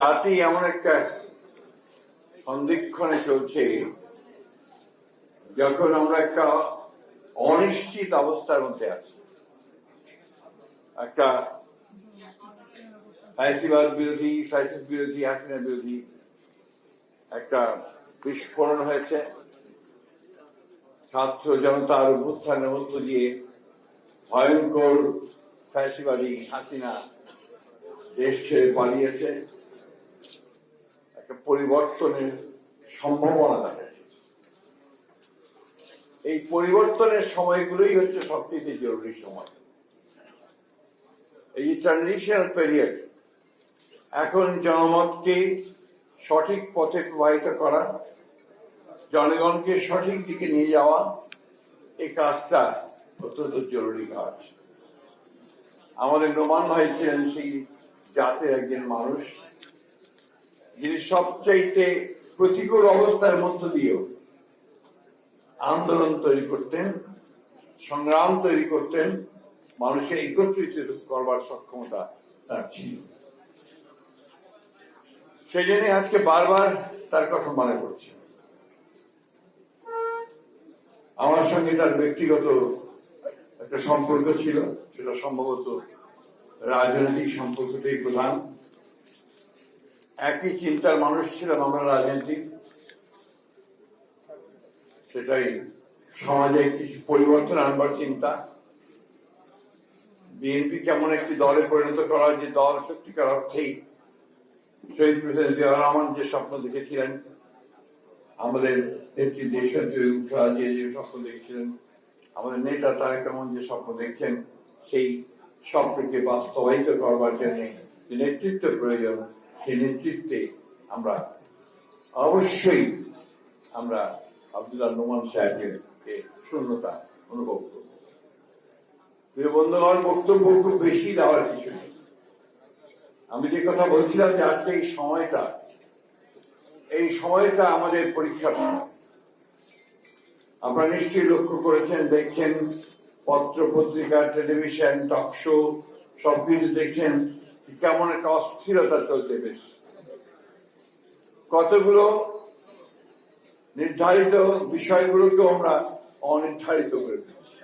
জাতি এমন একটা সন্দিক্ষণে চলছে যখন আমরা একটা অনিশ্চিত অবস্থার মধ্যে আছি। একটা ফ্যাসিবাদ বিরোধী ফ্যাসিস বিরোধী হাসিনা বিরোধী একটা বিস্ফোরণ হয়েছে। ছাত্র জনতার অভ্যুত্থানের মধ্য দিয়ে ভয়ঙ্কর ফ্যাসিবাদী হাসিনা দেশ ছেড়ে পালিয়েছে। একটা পরিবর্তনের সম্ভাবনা দেখা এই পরিবর্তনের সময়গুলোই হচ্ছে সবচেয়ে জরুরি সময়। এই ট্রানজিশনাল পিরিয়ড এখন জনমতকে সঠিক পথে প্রবাহিত করা, জনগণকে সঠিক দিকে নিয়ে যাওয়া এই কাজটা অত্যন্ত জরুরি কাজ। আমাদের নোমান ভাই ছিলেন, সেই জাতের একজন মানুষ। যিনি সবচাইতে প্রতিকূল অবস্থার মধ্য দিয়েও আন্দোলন তৈরি করতেন, সংগ্রাম তৈরি করতেন, মানুষকে একত্রিত করবার সক্ষমতা তার ছিল। সেই জন্য আজকে বারবার তার কথা মনে পড়ছে। আমার সঙ্গে তার ব্যক্তিগত একটা সম্পর্ক ছিল, সেটা সম্ভবত রাজনৈতিক সম্পর্কটাই প্রধান। একই চিন্তার মানুষ ছিলাম আমরা রাজনীতিক। সেটাই সমাজে কিছু পরিবর্তন আনবার চিন্তা। বিএনপি কেমন একটি দলে পরিণত করা যে দল সত্যিকার অর্থেই শহীদ প্রেসিডেন্ট জিয়া রহমান যে স্বপ্ন দেখেছিলেন, আমাদের নেত্রী দেশনেত্রী খালেদা জিয়া যে স্বপ্ন দেখেছিলেন, আমাদের নেতা তারেক কেমন যে স্বপ্ন দেখছেন, সেই স্বপ্নকে বাস্তবায়িত করবার জন্য যে নেতৃত্ব প্রয়োজন সেই নেতৃত্বে আমরা অবশ্যই আমরা আব্দুল্লাহ নোমান সাহেবকে শূন্যতা অনুভব করব। প্রিয় বন্ধুগণ, বক্তব্য খুব বেশি দেওয়ার কিছু নেই। আমি যে কথা বলছিলাম যে আজকে এই সময়টা এই সময়টা আমাদের পরীক্ষার সময়। আপনারা নিশ্চয়ই লক্ষ্য করেছেন, দেখছেন, পত্র, পত্রিকা, টেলিভিশন, টক শো সবকিছু দেখছেন। কেমন একটা অস্থিরতা চলছে বেশ। কতগুলো নির্ধারিত বিষয়গুলোকে আমরা অনির্ধারিত করে দিচ্ছি,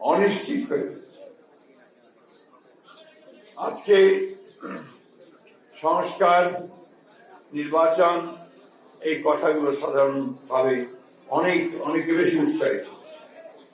অনিশ্চিত করে দিচ্ছি। আজকে সংস্কার, নির্বাচন, এই কথাগুলো সাধারণভাবে অনেক, অনেকে বেশি উৎসাহিত।